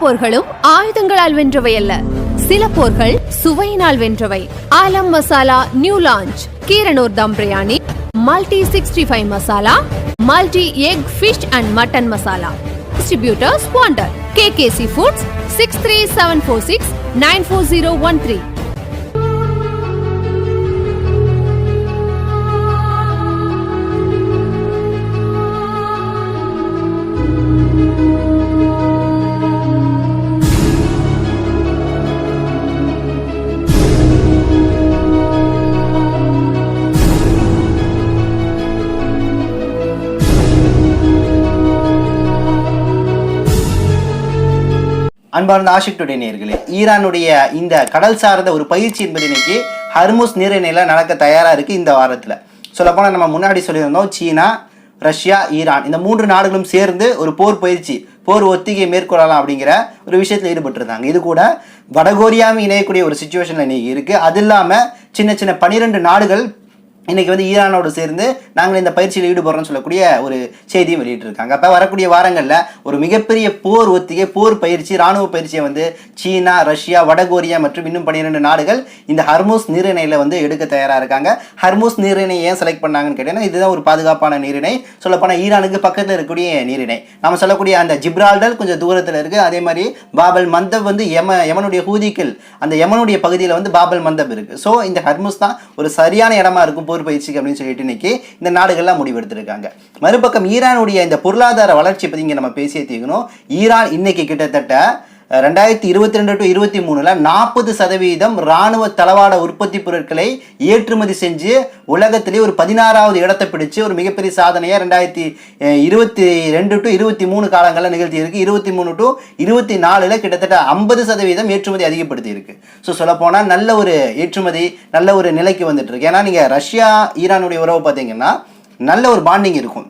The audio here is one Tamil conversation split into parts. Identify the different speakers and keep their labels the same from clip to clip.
Speaker 1: போர்களும் ஆயுதங்களால் வென்றவை அல்ல. சில போர்கள் சுவையினால் வென்றவை. Aalam masala new launch. Keeranur dum biryani multi sixty five masala multi egg fish and mutton masala. Distributors K KKC foods six three seven four six nine four zero one three
Speaker 2: அன்பார்ந்த ஆஷிக் டுடே நேர்களே ஈரானுடைய இந்த கடல் சார்ந்த ஒரு பயிற்சி என்பது இன்னைக்கு ஹர்முஸ் நீரிணையில் நடக்க தயாராக இருக்குது இந்த வாரத்தில். சொல்லப்போனால் நம்ம முன்னாடி சொல்லியிருந்தோம் சீனா ரஷ்யா ஈரான் இந்த மூன்று நாடுகளும் சேர்ந்து ஒரு போர் பயிற்சி போர் ஒத்திகை மேற்கொள்ளலாம் அப்படிங்கிற ஒரு விஷயத்தில் ஈடுபட்டிருந்தாங்க. இது கூட வடகொரியாவும் இணையக்கூடிய ஒரு சுச்சுவேஷனில் இன்னைக்கு இருக்குது அது இல்லாமல் சின்ன சின்ன பன்னிரெண்டு நாடுகள் இன்றைக்கி வந்து ஈரானோடு சேர்ந்து நாங்கள் இந்த பயிற்சியில் ஈடுபடுறோம்னு சொல்லக்கூடிய ஒரு செய்தியும் வெளியிட்டிருக்காங்க. அப்போ வரக்கூடிய வாரங்களில் ஒரு மிகப்பெரிய போர் ஒத்திகை போர் பயிற்சி ராணுவ பயிற்சியை வந்து சீனா ரஷ்யா வடகொரியா மற்றும் இன்னும் பன்னிரெண்டு நாடுகள் இந்த ஹர்மோஸ் நீரிணையில் வந்து எடுக்க தயாராக இருக்காங்க. ஹர்மோஸ் நீரிணை ஏன் செலக்ட் பண்ணாங்கன்னு கேட்டீங்கன்னா இதுதான் ஒரு பாதுகாப்பான நீரிணை. சொல்லப்போனால் ஈரானுக்கு பக்கத்தில் இருக்கக்கூடிய நீரிணை. நம்ம சொல்லக்கூடிய அந்த ஜிப்ரால்டல் கொஞ்சம் தூரத்தில் இருக்குது அதே மாதிரி பாபல் மந்தப் வந்து யம யமனுடைய ஹூதிக்கில் அந்த யமனுடைய பகுதியில் வந்து பாபல் மந்தப் இருக்குது ஸோ இந்த ஹர்மோஸ் தான் ஒரு சரியான இடமா இருக்கும் போர் உடற்பயிற்சிக்கு அப்படின்னு சொல்லிட்டு இன்னைக்கு இந்த நாடுகள்லாம் முடிவெடுத்திருக்காங்க. மறுபக்கம் ஈரானுடைய இந்த பொருளாதார வளர்ச்சி பற்றி இங்கே நம்ம பேசியே தீர்க்கணும் ஈரான் இன்னைக்கு கிட்டத்தட்ட ரெண்டாயிரத்தி இருபத்தி ரெண்டு டு இருபத்தி மூணில் நாற்பது சதவீதம் ராணுவ தளவாட உற்பத்தி பொருட்களை ஏற்றுமதி செஞ்சு உலகத்திலே ஒரு பதினாறாவது இடத்தை பிடிச்சு ஒரு மிகப்பெரிய சாதனையை ரெண்டாயிரத்தி இருபத்தி ரெண்டு டு இருபத்தி மூணு காலங்களில் நிகழ்த்தியிருக்கு. இருபத்தி மூணு டு இருபத்தி நாலில் கிட்டத்தட்ட ஐம்பது சதவீதம் ஏற்றுமதி அதிகப்படுத்தி இருக்குது ஸோ சொல்லப்போனால் நல்ல ஒரு ஏற்றுமதி நல்ல ஒரு நிலைக்கு வந்துட்டு இருக்கு ஏன்னா நீங்கள் ரஷ்யா ஈரானுடைய உறவு பார்த்தீங்கன்னா நல்ல ஒரு பாண்டிங் இருக்கும்.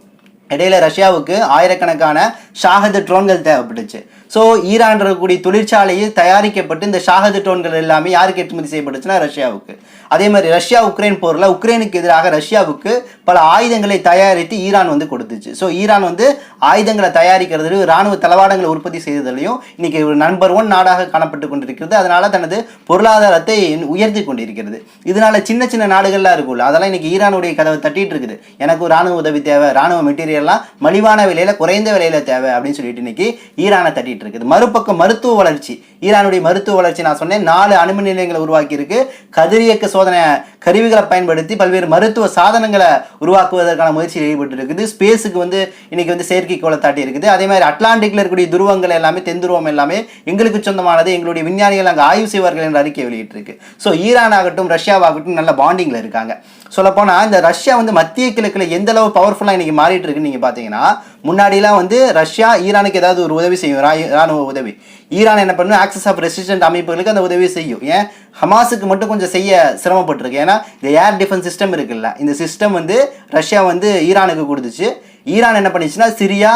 Speaker 2: இடையில ரஷ்யாவுக்கு ஆயிரக்கணக்கான ஷாகத் ட்ரோன்கள் தேவைப்பட்டுச்சு. ஸோ ஈரான் இருக்கக்கூடிய தொழிற்சாலையில் தயாரிக்கப்பட்டு இந்த ஷாகது டோன்கள் எல்லாமே யாருக்கு ஏற்றுமதி செய்யப்பட்டுச்சுன்னா ரஷ்யாவுக்கு. அதே மாதிரி ரஷ்யா உக்ரைன் போரில் உக்ரைனுக்கு எதிராக ரஷ்யாவுக்கு பல ஆயுதங்களை தயாரித்து ஈரான் வந்து கொடுத்துச்சு. ஸோ ஈரான் வந்து ஆயுதங்களை தயாரிக்கிறதுலையும் ராணுவ தளவாடங்களை உற்பத்தி செய்ததுலையும் இன்னைக்கு ஒரு நம்பர் ஒன் நாடாக காணப்பட்டு கொண்டிருக்கிறது. அதனால தனது பொருளாதாரத்தை உயர்த்தி கொண்டிருக்கிறது. இதனால சின்ன சின்ன நாடுகள்லாம் இருக்கும்ல அதெல்லாம் இன்னைக்கு ஈரானுடைய கதவை தட்டிட்டு இருக்குது. எனக்கு ராணுவ உதவி தேவை ராணுவ மெட்டீரியல்லாம் மலிவான விலையில குறைந்த விலையில தேவை அப்படின்னு சொல்லிட்டு இன்னைக்கு ஈரானை தட்டிட்டு இருக்குது மறுபக்கம் மருத்துவ வளர்ச்சி. ஈரானுடைய மருத்துவ வளர்ச்சி நான் சொன்னேன். நாலு அணுமின் நிலையங்களை உருவாக்கி இருக்கு கதிரியக்க சோதனை கருவிகளை பயன்படுத்தி பல்வேறு மருத்துவ சாதனங்களை உருவாக்குவதற்கான முயற்சியில் ஈடுபட்டு இருக்குது ஸ்பேஸுக்கு வந்து இன்னைக்கு வந்து செயற்கைக்கோளை தாட்டி இருக்குது அதே மாதிரி அட்லாண்டிக்ல இருக்கக்கூடிய துருவங்கள் எல்லாமே தென் துருவம் எல்லாமே எங்களுக்கு சொந்தமானது. எங்களுடைய விஞ்ஞானிகள் அங்கே ஆய்வு செய்வார்கள் என்ற அறிக்கை வெளியிட்டிருக்கு. ஸோ ஈரான் ஆகட்டும் ரஷ்யாவாகட்டும் நல்ல பாண்டிங்ல இருக்காங்க. சொல்லப்போனால் இந்த ரஷ்யா வந்து மத்திய கிழக்கில் எந்த அளவு பவர்ஃபுல்லாக இன்னைக்கு மாறிட்டு இருக்குன்னு நீங்கள் பார்த்தீங்கன்னா முன்னாடிலாம் வந்து ரஷ்யா ஈரானுக்கு ஏதாவது ஒரு உதவி செய்யும் ராணுவ உதவி. ஈரான் என்ன பண்ணும் ஆக்சஸ் ஆஃப் ரெசிஸ்டன்ட் அமைப்புகளுக்கு அந்த உதவி செய்யும். ஏன்? ஹமாஸுக்கு மட்டும் கொஞ்சம் செய்ய சிரமப்பட்டிருக்கு. ஏன்னா இந்த ஏர் டிஃபென்ஸ் சிஸ்டம் இருக்குல்ல. இந்த சிஸ்டம் வந்து ரஷ்யா வந்து ஈரானுக்கு கொடுத்துச்சு. ஈரான் என்ன பண்ணிச்சுன்னா சிரியா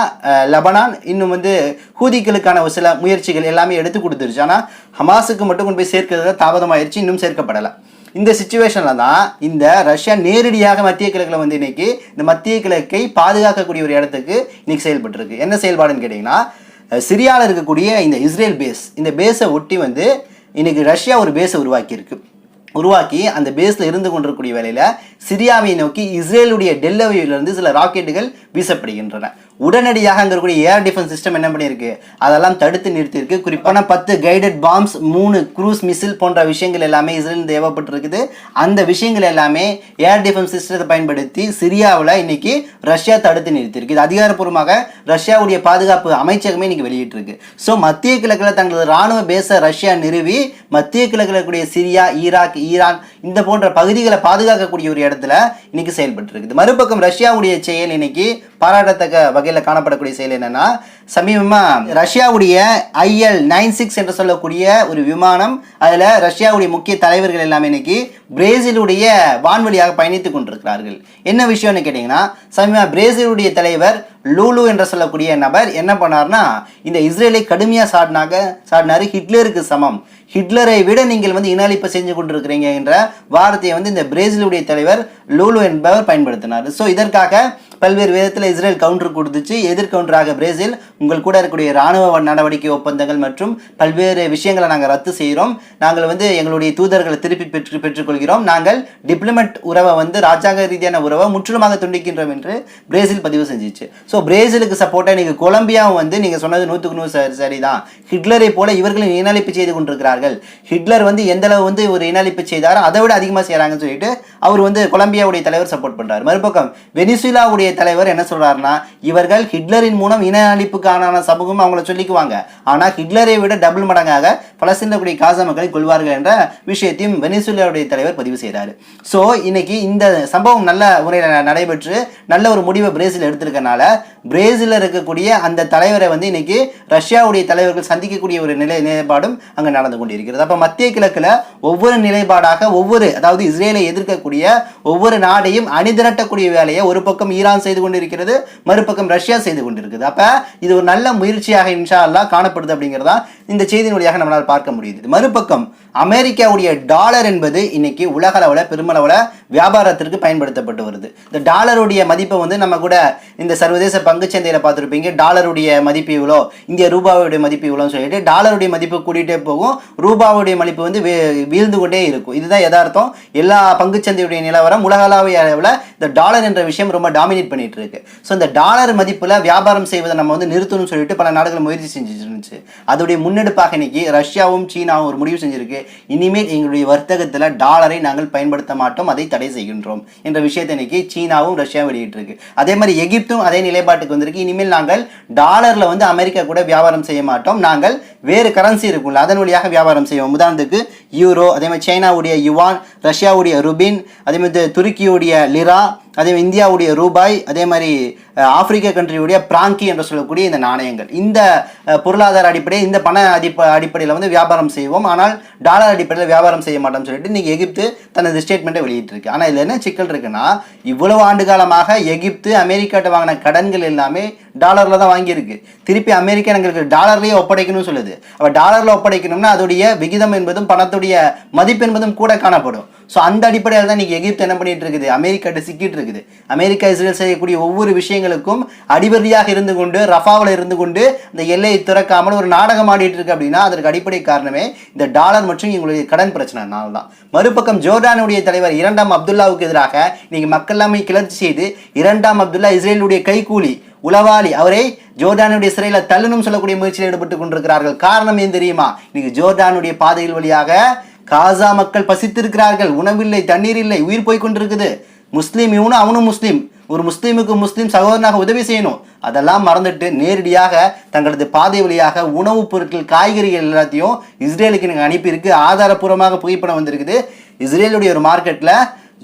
Speaker 2: லெபனான் இன்னும் வந்து ஹூதிகளுக்கான ஒரு சில முயற்சிகள் எல்லாமே எடுத்து கொடுத்துருச்சு. ஆனால் ஹமாஸுக்கு மட்டும் கொண்டு போய் சேர்க்கிறதுல தாமதமாயிருச்சு இன்னும் சேர்க்கப்படலை. இந்த சுச்சுவேஷனில் தான் இந்த ரஷ்யா நேரடியாக மத்திய கிழக்கில் வந்து இன்னைக்கு இந்த மத்திய கிழக்கை பாதுகாக்கக்கூடிய ஒரு இடத்துக்கு இன்னைக்கு செயல்பட்டிருக்கு. என்ன செயல்பாடுன்னு கேட்டிங்கன்னா சிரியாவில் இருக்கக்கூடிய இந்த இஸ்ரேல் பேஸ் இந்த பேஸை ஒட்டி வந்து இன்றைக்கி ரஷ்யா ஒரு பேஸை உருவாக்கியிருக்கு. உருவாக்கி அந்த பேஸில் இருந்து கொண்டிருக்கக்கூடிய வேலையில் சிரியாவை நோக்கி இஸ்ரேலுடைய டெல்லவியிலிருந்து சில ராக்கெட்டுகள் வீசப்படுகின்றன. உடனடியாக அங்கே இருக்கக்கூடிய ஏர் டிஃபென்ஸ் சிஸ்டம் என்ன பண்ணியிருக்கு? அதெல்லாம் தடுத்து நிறுத்தியிருக்கு. குறிப்பான பத்து கைடட் பாம்ஸ் மூணு குரூஸ் மிசில் போன்ற விஷயங்கள் எல்லாமே இஸ்ரேல் தேவைப்பட்டிருக்குது அந்த விஷயங்கள் எல்லாமே ஏர் டிஃபென்ஸ் சிஸ்டத்தை பயன்படுத்தி சிரியாவில் இன்னைக்கு ரஷ்யா தடுத்து நிறுத்தியிருக்கு. இது அதிகாரப்பூர்வமாக ரஷ்யாவுடைய பாதுகாப்பு அமைச்சகமே இன்னைக்கு வெளியிட்டிருக்கு. ஸோ மத்திய கிழக்கில் தங்களது ராணுவ பேஸை ரஷ்யா நிறுவி மத்திய கிழக்கில் இருக்கக்கூடிய சிரியா ஈராக் ஈரான் இந்த போன்ற பகுதிகளை பாதுகாக்கக்கூடிய ஒரு இடத்துல இன்னைக்கு செயல்பட்டு இருக்குது மறுபக்கம் ரஷ்யாவுடைய செயல் இன்னைக்கு பாராட்டத்தக்க வகையில் காணப்படக்கூடிய செயல் என்னன்னா சமீபமாக ரஷ்யாவுடைய ஐஎல் நைன் சிக்ஸ் என்று சொல்லக்கூடிய ஒரு விமானம் அதில் ரஷ்யாவுடைய முக்கிய தலைவர்கள் எல்லாமே இன்னைக்கு பிரேசிலுடைய வான்வழியாக பயணித்துக் கொண்டிருக்கிறார்கள். என்ன விஷயம்னு கேட்டிங்கன்னா சமீபமாக பிரேசிலுடைய தலைவர் லூலு என்று சொல்லக்கூடிய நபர் என்ன பண்ணார்னா இந்த இஸ்ரேலை கடுமையாக சாடினாக சாடினாரு. ஹிட்லருக்கு சமம். ஹிட்லரை விட நீங்கள் வந்து இனஅழிப்பு செஞ்சு கொண்டிருக்கிறீங்க என்ற வார்த்தையை வந்து இந்த பிரேசிலுடைய தலைவர் லூலு என்பவர் பயன்படுத்தினார். ஸோ இதற்காக பல்வேறு விதத்தில் இஸ்ரேல் கவுண்டர் கொடுத்துச்சு. எதிர் கவுண்டராக பிரேசில் உங்கள் கூட இருக்கக்கூடிய ராணுவ நடவடிக்கை ஒப்பந்தங்கள் மற்றும் பல்வேறு விஷயங்களை நாங்கள் ரத்து செய்கிறோம் நாங்கள் வந்து எங்களுடைய தூதர்களை திருப்பி பெற்று பெற்றுக்கொள்கிறோம். நாங்கள் டிப்ளமெண்ட் உறவை வந்து ராஜாங்க ரீதியான உறவை முற்றிலுமாக துண்டிக்கின்றோம் என்று பிரேசில் பதிவு செஞ்சிச்சு. ஸோ பிரேசிலுக்கு சப்போர்ட்டாக நீங்கள் கொலம்பியாவும் வந்து நீங்கள் சொன்னது நூற்றுக்கு நூறு சரி சரிதான். ஹிட்லரை போல இவர்களும் இனஅழிப்பு செய்து கொண்டிருக்கிறார்கள். ஹிட்லர் வந்து எந்த அளவு வந்து ஒரு இனஅழிப்பு செய்தாரோ அதை விட அதிகமாக செய்கிறாங்கன்னு சொல்லிட்டு அவர் வந்து கொலம்பியாவுடைய தலைவர் சப்போர்ட் பண்ணுறார் மறுபக்கம் வெனிசுலாவுடைய தலைவர் என்ன சொல்றாருன்னா இவர்கள் ஹிட்லரின் மூலம் இன அழிப்புக்கான சமூகம் அவங்கள சொல்லிக்குவாங்க. ஆனால் ஹிட்லரை விட டபுள் மடங்காக பலஸ்தீனக்கூடிய காச மக்களை கொள்வார்கள் என்ற விஷயத்தையும் வெனிசுலாவுடைய தலைவர் பதிவு செய்கிறாரு ஸோ இன்னைக்கு இந்த சம்பவம் நல்ல முறையில் நடைபெற்று நல்ல ஒரு முடிவை பிரேசில் எடுத்திருக்கனால பிரேசிலில் இருக்கக்கூடிய அந்த தலைவரை வந்து இன்னைக்கு ரஷ்யாவுடைய தலைவர்கள் சந்திக்கக்கூடிய ஒரு நிலை நிலைப்பாடும் அங்கே நடந்து கொண்டிருக்கிறது. அப்போ மத்திய கிழக்கில் ஒவ்வொரு நிலைப்பாடாக ஒவ்வொரு அதாவது இஸ்ரேலை எதிர்க்கக்கூடிய ஒவ்வொரு நாடையும் அணிதிரட்டக்கூடிய வேலையை ஒரு பக்கம் ஈரான் செய்து கொண்டிருக்கிறது மறுபக்கம் ரஷ்யா செய்து கொண்டிருக்குது. அப்போ இது ஒரு நல்ல முயற்சியாக இன்ஷா அல்லாஹ் காணப்படுது அப்படிங்கிறதா இந்த செய்தியின் வழியாக நம்மளால் பார்க்க முடியுது. மறுபக்கம் அமெரிக்காவுடைய டாலர் என்பது இன்னைக்கு உலகளவில் பெருமளவில் வியாபாரத்திற்கு பயன்படுத்தப்பட்டு வருது. இந்த டாலருடைய மதிப்பை வந்து நம்ம கூட இந்த சர்வதேச பங்குச்சந்தையில் பார்த்துருப்பீங்க. டாலருடைய மதிப்பு இவ்வளோ இந்திய ரூபாவுடைய மதிப்பு இவ்வளோன்னு சொல்லிட்டு டாலருடைய மதிப்பு கூட்டிகிட்டே போகும். ரூபாவுடைய மதிப்பு வந்து வீ- வீழ்ந்து கொண்டே இருக்கும். இதுதான் யதார்த்தம். எல்லா பங்குச்சந்தையுடைய நிலவரம் உலகளாவிய அளவில் இந்த டாலர் என்ற விஷயம் ரொம்ப டாமினேட் பண்ணிட்டு இருக்கு. ஸோ இந்த டாலர் மதிப்பில் வியாபாரம் செய்வதை நம்ம வந்து நிறுத்தணும்னு சொல்லிட்டு பல நாடுகள் முயற்சி செஞ்சுட்டு இருந்துச்சு. அதோடைய முன்னெடுப்பாக இன்னைக்கு ரஷ்யாவும் சீனாவும் ஒரு முடிவு செஞ்சிருக்கு. இனிமேல் எங்களுடைய வர்த்தகத்தில் டாலரை நாங்கள் பயன்படுத்த மாட்டோம் அதை தடை செய்கின்றோம் என்ற விஷயத்தை இன்னைக்கு சீனாவும் ரஷ்யாவும் வெளியிட்டிருக்கு. அதே மாதிரி எகிப்தும் அதே நிலைப்பாட்டுக்கு வந்திருக்கு. இனிமேல் நாங்கள் டாலர்ல வந்து அமெரிக்கா கூட வியாபாரம் செய்ய மாட்டோம். நாங்கள் வேறு கரன்சி இருக்கும்ல அதன் வழியாக வியாபாரம் செய்வோம். உதாரணத்துக்கு யூரோ அதே மாதிரி சைனாவுடைய யுவான் ரஷ்யாவுடைய ருபின் அதே மாதிரி துருக்கியுடைய லிரா அதே மாதிரி இந்தியாவுடைய ரூபாய் அதே மாதிரி ஆப்பிரிக்க கண்ட்ரியுடைய பிராங்கி என்று சொல்லக்கூடிய இந்த நாணயங்கள். இந்த பொருளாதார அடிப்படையில் இந்த பண அடிப்ப அடிப்படையில் வந்து வியாபாரம் செய்வோம். ஆனால் டாலர் அடிப்படையில் வியாபாரம் செய்ய மாட்டோம்னு சொல்லிட்டு இன்னைக்கு எகிப்து தனது ஸ்டேட்மெண்ட்டை வெளியிட்டிருக்கு. ஆனால் இதில் என்ன சிக்கல் இருக்குன்னா இவ்வளவு ஆண்டு காலமாக எகிப்து அமெரிக்காட்ட வாங்கின கடன்கள் எல்லாமே டாலரில் தான் வாங்கியிருக்கு. திருப்பி அமெரிக்கா எங்களுக்கு டாலர்லேயே ஒப்படைக்கணும்னு சொல்லுது. அப்போ டாலரில் ஒப்படைக்கணும்னா அதோடைய விகிதம் என்பதும் பணத்துடைய மதிப்பு என்பதும் கூட காணப்படும். ஸோ அந்த அடிப்படையில் தான் நீங்கள் எகிப்து என்ன பண்ணிட்டு இருக்குது? அமெரிக்காட்ட சிக்கிட்டு இருக்குது. அமெரிக்கா இஸ்ரேல் செய்யக்கூடிய ஒவ்வொரு விஷயங்களுக்கும் அடிபதியாக இருந்து கொண்டு ரஃபாவில் இருந்து கொண்டு இந்த எல்லையை திறக்காமல் ஒரு நாடகம் ஆடிட்டு இருக்கு அப்படின்னா அதற்கு அடிப்படை காரணமே இந்த டாலர் மற்றும் எங்களுடைய கடன் பிரச்சனைனால தான். மறுபக்கம் ஜோர்டானுடைய தலைவர் இரண்டாம் அப்துல்லாவுக்கு எதிராக இன்னைக்கு மக்கள் எல்லாமே கிளர்ச்சி செய்து இரண்டாம் அப்துல்லா இஸ்ரேலுடைய கைக்கூலி உளவாளி. அவரை ஜோர்டானுடைய சிறையில் தள்ளணும் சொல்லக்கூடிய முயற்சியில் ஈடுபட்டு கொண்டிருக்கிறார்கள். காரணம் ஏன் தெரியுமா? இன்னைக்கு ஜோர்டானுடைய பாதைகள் வழியாக காசா மக்கள் பசித்திருக்கிறார்கள். உணவில்லை தண்ணீர் இல்லை உயிர் போய் கொண்டிருக்குது. முஸ்லீம் இவனும் அவனும் முஸ்லீம். ஒரு முஸ்லீமுக்கு முஸ்லீம் சகோதரனாக உதவி செய்யணும். அதெல்லாம் மறந்துட்டு நேரடியாக தங்களது பாதை வழியாக உணவுப் பொருட்கள் காய்கறிகள் எல்லாத்தையும் இஸ்ரேலுக்கு எனக்கு அனுப்பியிருக்கு. ஆதாரப்பூர்வமாக புகைப்படம் வந்திருக்குது. இஸ்ரேலுடைய ஒரு மார்க்கெட்டில்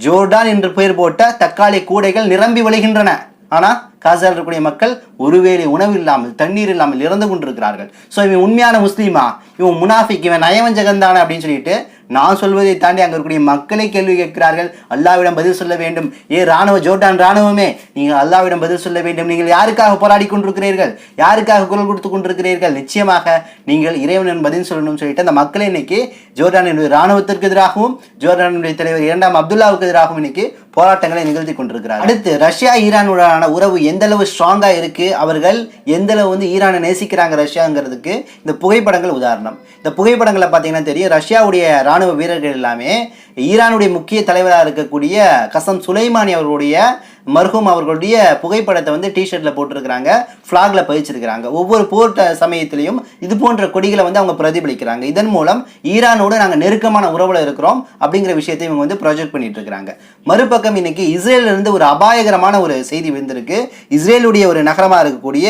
Speaker 2: ஜோர்டான் என்று பெயர் போட்ட தக்காளி கூடைகள் நிரம்பி வழிகின்றன. ஆனால் காசால் இருக்கக்கூடிய மக்கள் ஒருவேளை உணவு இல்லாமல் தண்ணீர் இல்லாமல் இறந்து கொண்டிருக்கிறார்கள். ஸோ இவன் உண்மையான முஸ்லீமா? இவன் முனாஃபிக் இவன் நயவஞ்சகந்தானே அப்படின்னு சொல்லிட்டு நான் சொல்வதை தாண்டி அங்கே இருக்கக்கூடிய மக்களை கேள்வி கேட்கிறார்கள். அல்லாவிடம் பதில் சொல்ல வேண்டும். ஏ ராணுவ ஜோர்டான் ராணுவமே நீங்கள் அல்லாவிடம் பதில் சொல்ல வேண்டும். நீங்கள் யாருக்காக போராடி கொண்டிருக்கிறீர்கள்? யாருக்காக குரல் கொடுத்து கொண்டிருக்கிறீர்கள்? நிச்சயமாக நீங்கள் இறைவனின் பதில் சொல்லணும்னு சொல்லிட்டு அந்த மக்களை இன்னைக்கு ஜோர்டானுடைய ராணுவத்திற்கு எதிராகவும் ஜோர்டானுடைய தலைவர் இரண்டாம் அப்துல்லாவுக்கு எதிராகவும் இன்னைக்கு போராட்டங்களை நிகழ்த்தி கொண்டிருக்கிறார் அடுத்து ரஷ்யா ஈரானுடனான உறவு எந்த அளவு ஸ்ட்ராங்காக இருக்கு? அவர்கள் எந்த அளவு வந்து ஈரானை நேசிக்கிறாங்க ரஷ்யாங்கிறதுக்கு இந்த புகைப்படங்கள் உதாரணம். இந்த புகைப்படங்களை பார்த்தீங்கன்னா தெரியும். ரஷ்யாவுடைய ராணுவ வீரர்கள் எல்லாமே ஈரானுடைய முக்கிய தலைவராக இருக்கக்கூடிய கசம் சுலைமானி அவர்களுடைய மர்ஹூம் அவர்களுடைய புகைப்படத்தை வந்து டிஷர்ட்டில் போட்டிருக்கிறாங்க ஃப்ளாகில் பதிச்சிருக்கிறாங்க. ஒவ்வொரு போர் சமயத்திலையும் இது போன்ற கொடிகளை வந்து அவங்க பிரதிபலிக்கிறாங்க. இதன் மூலம் ஈரானோடு நாங்கள் நெருக்கமான உறவில் இருக்கிறோம் அப்படிங்கிற விஷயத்தை இவங்க வந்து ப்ரொஜெக்ட் பண்ணிட்டு இருக்கிறாங்க மறுபக்கம் இன்னைக்கு இஸ்ரேலிருந்து ஒரு அபாயகரமான ஒரு செய்தி வந்திருக்கு. இஸ்ரேலுடைய ஒரு நகரமாக இருக்கக்கூடிய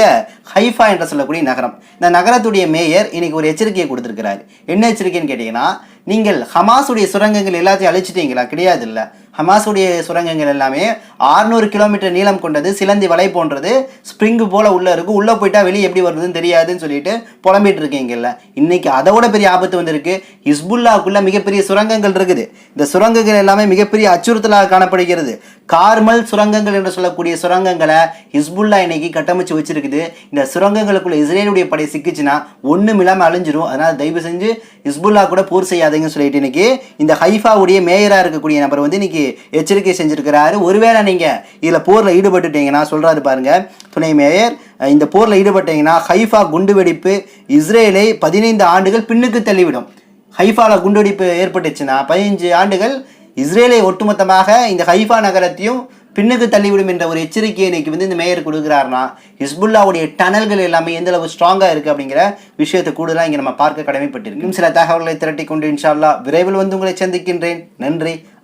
Speaker 2: ஹைஃபா என்று சொல்லக்கூடிய நகரம். இந்த நகரத்துடைய மேயர் இன்னைக்கு ஒரு எச்சரிக்கையை கொடுத்துருக்கிறாரு. என்ன எச்சரிக்கைன்னு கேட்டிங்கன்னா நீங்கள் ஹமாஸுடைய சுரங்கங்கள் எல்லாத்தையும் அழிச்சிட்டீங்களா? கிடையாது இல்லை ஹமாஸுடைய சுரங்கங்கள் எல்லாமே 600 கிலோமீட்டர் நீளம் கொண்டது சிலந்தி வலை போன்றது. ஸ்ப்ரிங்கு போல் உள்ளே இருக்கும் உள்ளே போயிட்டா வெளியே எப்படி வருதுன்னு தெரியாதுன்னு சொல்லிட்டு புலம்பிட்டு இருக்கீங்கல்ல இன்னைக்கு விட பெரிய ஆபத்து வந்திருக்கு. ஹிஸ்புல்லாவுக்குள்ளே மிகப்பெரிய சுரங்கங்கள் இருக்குது. இந்த சுரங்கங்கள் எல்லாமே மிகப்பெரிய அச்சுறுத்தலாக காணப்படுகிறது. கார்மல் சுரங்கங்கள் என்று சொல்லக்கூடிய சுரங்கங்களை ஹிஸ்புல்லா இன்னைக்கு கட்டமைச்சு வச்சிருக்குது. இந்த சுரங்கங்களுக்குள்ள இஸ்ரேலுடைய படை சிக்கிச்சுன்னா ஒன்றும் இல்லாமல் அழிஞ்சிரும். அதனால் தயவு செஞ்சு ஹிஸ்புல்லா கூட போர் செய்யாதீங்கன்னு சொல்லிட்டு இன்னைக்கு இந்த ஹைஃபாவுடைய மேயராக இருக்கக்கூடிய நபர் வந்து இன்னைக்கு எச்சரிக்கை செஞ்சுருக்கிறாரு. ஒருவேளை நீங்கள் இதில் போரில் ஈடுபட்டுட்டீங்கன்னா சொல்கிறாரு பாருங்க துணை மேயர் இந்த போரில் ஈடுபட்டீங்கன்னா ஹைஃபா குண்டுவெடிப்பு இஸ்ரேலை பதினைந்து ஆண்டுகள் பின்னுக்கு தள்ளிவிடும். ஹைஃபாவில் குண்டுவெடிப்பு ஏற்பட்டுச்சுன்னா பதினஞ்சு ஆண்டுகள் இஸ்ரேலை ஒட்டுமொத்தமாக இந்த ஹைஃபா நகரத்தையும் பின்னுக்கு தள்ளிவிடும் என்ற ஒரு எச்சரிக்கையை இன்னைக்கு வந்து இந்த மேயர் கொடுக்குறாருன்னா ஹிஸ்புல்லாவுடைய டனல்கள் எல்லாமே எந்த அளவு ஸ்ட்ராங்காக இருக்குது அப்படிங்கிற விஷயத்தை கூடுதலாக இங்கே நம்ம பார்க்க கடமைப்பட்டிருக்கோம் சில தகவல்களை திரட்டி கொண்டு இன்ஷால்லா விரைவில் வந்து உங்களை சந்திக்கின்றேன். நன்றி